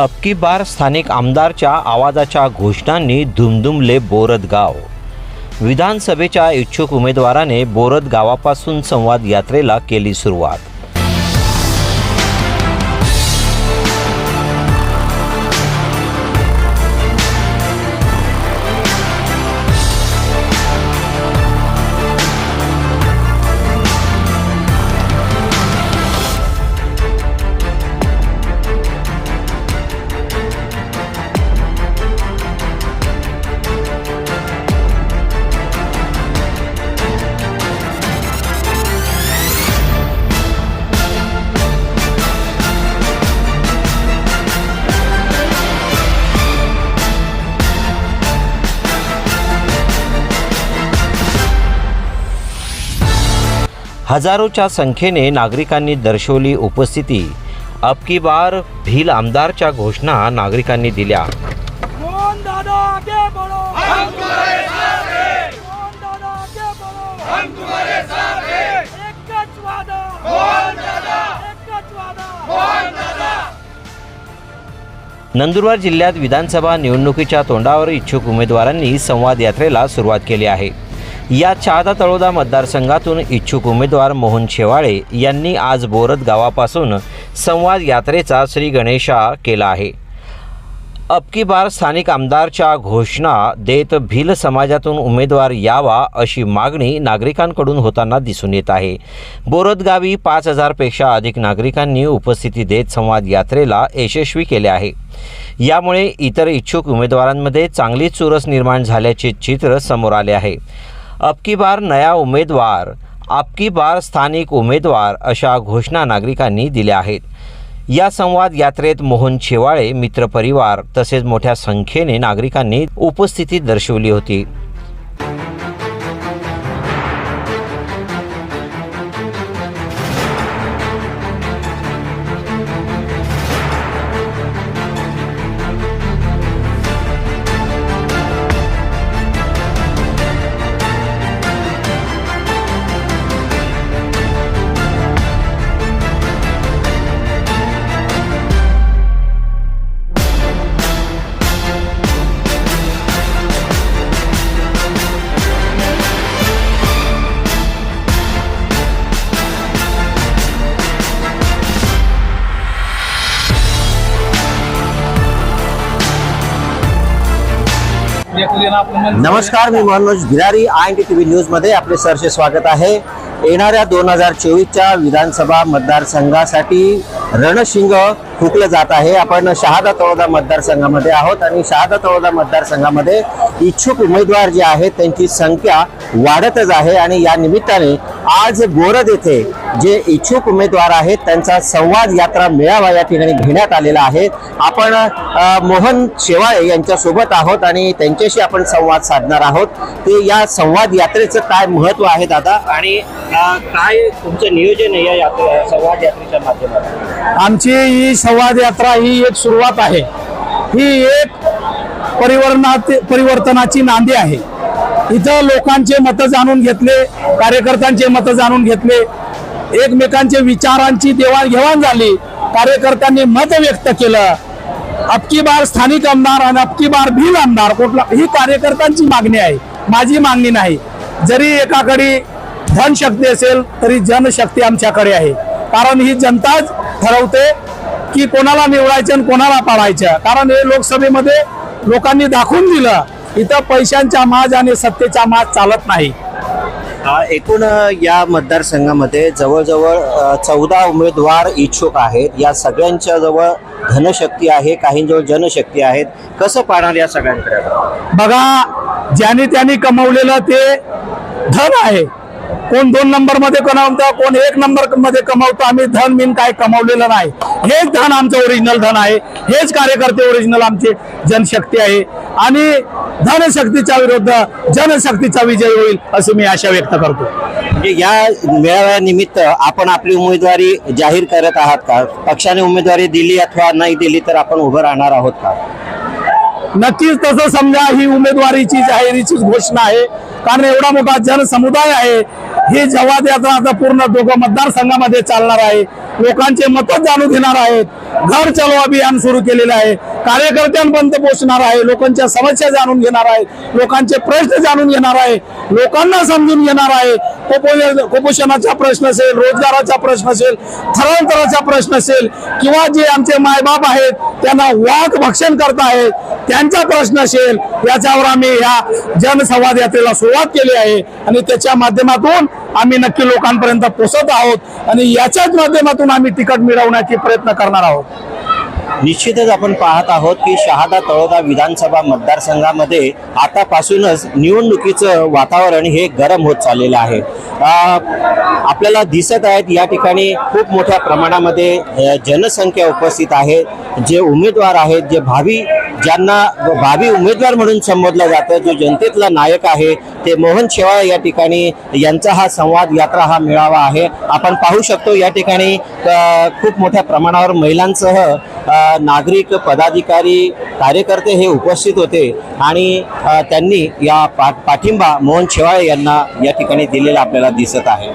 अबकी बार स्थानिक आमदारच्या आवाजाच्या घोषणांनी धुमधुमले बोरद गाव. विधानसभेच्या इच्छुक उमेदवाराने बोरद गावापासून संवाद यात्रेला केली सुरुवात. हजारोच्या संख्येने नागरिकांनी दर्शवली उपस्थिती. अबकी बार भील आमदारच्या घोषणा नागरिकांनी दिल्या. मोहन दादा आगे बढ़ो। हम तुम्हारे साथ हैं। मोहन दादा आगे बढ़ो। हम तुम्हारे साथ हैं। एकच वादा। मोहन दादा। एकच वादा। मोहन दादा। नंदुरबार जिल्ह्यात विधानसभा निवडणुकीच्या तोंडावर इच्छुक उमेदवारांनी संवाद यात्रेला सुरुवात केली आहे. या चादा तळोदा मतदारसंघातून इच्छुक उमेदवार मोहन शेवाळे यांनी आज बोरद गावापासून संवाद यात्रेचा श्री गणेशा केला आहे. अबकी बार स्थानिक आमदारच्या घोषणा देत भिल समाजातून उमेदवार यावा अशी मागणी नागरिकांकडून होताना दिसून येत आहे. बोरदगावी पाच हजारपेक्षा अधिक नागरिकांनी उपस्थिती देत संवाद यात्रेला यशस्वी केले आहे. यामुळे इतर इच्छुक उमेदवारांमध्ये चांगली चुरस निर्माण झाल्याचे चित्र समोर आले आहे. अबकी बार नया उमेदवार आपकी बार स्थानिक उमेदवार अशा घोषणा नागरिकांनी दिल्या आहेत. या संवाद यात्रेत मोहन शेवाळे मित्रपरिवार तसेच मोठ्या संख्येने नागरिकांनी उपस्थिती दर्शवली होती. नमस्कार मी Manoj Bhirari I T V न्यूजमध्ये आपले सरचे स्वागत आहे. येणाऱ्या दोन हजार चोवीसच्या विधानसभा मतदारसंघासाठी रणशिंग फुकलं जात आहे. आपण शहादा तळोदा मतदारसंघामध्ये आहोत आणि शहादा तळोदा मतदारसंघामध्ये इच्छुक उमेदवार जे आहेत त्यांची संख्या वाढतच आहे आणि या निमित्ताने आज बोरद येथे जे इच्छुक उमेदवार आहेत त्यांचा संवाद यात्रा मेळावा या ठिकाणी घेण्यात आलेला आहे. आपण मोहन शेवाळे यांच्या सोबत आहोत आणि त्यांच्याशी आपण संवाद साधणार आहोत. ते या संवाद यात्रेचं काय महत्त्व आहे दादा? आणि काय तुमचं नियोजन आहे या यात्रे संवाद यात्रेच्या माध्यमातून? आमची ही संवाद यात्रा ही एक सुरुवात आहे. ही एक परिवर्तनात परिवर्तनाची नांदी आहे. इथं लोकांचे मतं जाणून घेतले कार्यकर्त्यांचे मतं जाणून घेतले. एकमेकांचे विचारांची देवाणघेवाण झाली. कार्यकर्त्यांनी मत व्यक्त केलं. अबकी बार स्थानिक आमदार आणि अबकी बार भील आमदार कुठला ही कार्यकर्त्यांची मागणी आहे. माझी मागणी नाही. जरी एकाकडे धनशक्ती असेल तरी जनशक्ती आमच्याकडे आहे. कारण ही जनताच ठरवते की कोणाला निवडायचं आणि कोणाला पाडायचं. कारण हे लोकसभेमध्ये लोकांनी दाखवून दिलं इथं पैशांच्या माज आणि सत्तेच्या माज चालत नाही. एकूण या मतदारसंघामध्ये जवळजवळ चौदा उमेदवार इच्छुक आहेत. या सगळ्यांच्या जवळ धनशक्ती आहे काहींजवळ जनशक्ती आहेत. कसं पाहणार या सगळ्यांकडे बघा ज्यांनी त्यांनी कमवलेलं ते धन आहे. कोण दोन नंबरमध्ये कमवतं कोण एक नंबरमध्ये कमवतो आम्ही धन बिन काय कमवलेलं नाही. हेच धन आमचं ओरिजिनल धन आहे. हेच कार्यकर्ते ओरिजिनल आमचे जनशक्ती आहे. आणि धनशक्तीच्या विरुद्ध जनशक्तीचा विजय होईल अशी मी आशा व्यक्त करतो. म्हणजे या मेळाव्यानिमित्त आपण आपली उमेदवारी जाहीर करत आहात का? पक्षाने उमेदवारी दिली अथवा नाही दिली तर आपण उभं राहणार आहोत का? नक्कीच तसं समजा ही उमेदवारीची जाहिरीची घोषणा आहे. कारण एवढा मोठा जनसमुदाय आहे. ही जवाद यात्रा आता पूर्ण दोघं मतदारसंघामध्ये चालणार आहे. लोकांचे मत जाणून घेणार आहेत. घर चलो अभियान सुरू केलेलं आहे. कार्यकर्त्यांपर्यंत पोहोचणार आहे लोकांच्या समस्या जाणून घेणार आहे लोकांचे प्रश्न जाणून घेणार आहे लोकांना समजून घेणार आहे. कुपोषणाचा प्रश्न असेल रोजगाराचा प्रश्न असेल स्थलांतराचा प्रश्न असेल किंवा जे आमचे मायबाप आहेत त्यांना वाघ भक्षण करत आहेत त्यांचा प्रश्न असेल याच्यावर आम्ही या जनसंवाद यात्रेला सुरुवात केली आहे. आणि त्याच्या माध्यमातून आम्ही नक्की लोकांपर्यंत पोचत आहोत. आणि याच्याच माध्यमातून आम्ही तिकट मिळवण्याचे प्रयत्न करणार आहोत. निश्चितच आपण पाहत आहोत की शहादा तळोदा विधानसभा मतदारसंघामध्ये आतापासूनच निवडणुकीचं वातावरण हे गरम होत चाललेलं आहे. आपल्याला दिसत आहेत या ठिकाणी खूप मोठ्या प्रमाणामध्ये जनसंख्या उपस्थित आहे. जे उमेदवार आहेत जे भावी ज्यांना भावी उमेदवार म्हणून संबोधलं जातं जो जनतेतला नायक आहे ते मोहन शेवाळे या ठिकाणी यांचा हा संवाद यात्रा हा मेळावा आहे. आपण पाहू शकतो या ठिकाणी खूप मोठ्या प्रमाणावर महिलांसह नागरिक पदाधिकारी कार्यकर्ते हे उपस्थित होते आणि त्यांनी या पा पाठिंबा मोहन शेवाळे यांना या ठिकाणी दिलेला आपल्याला दिसत आहे.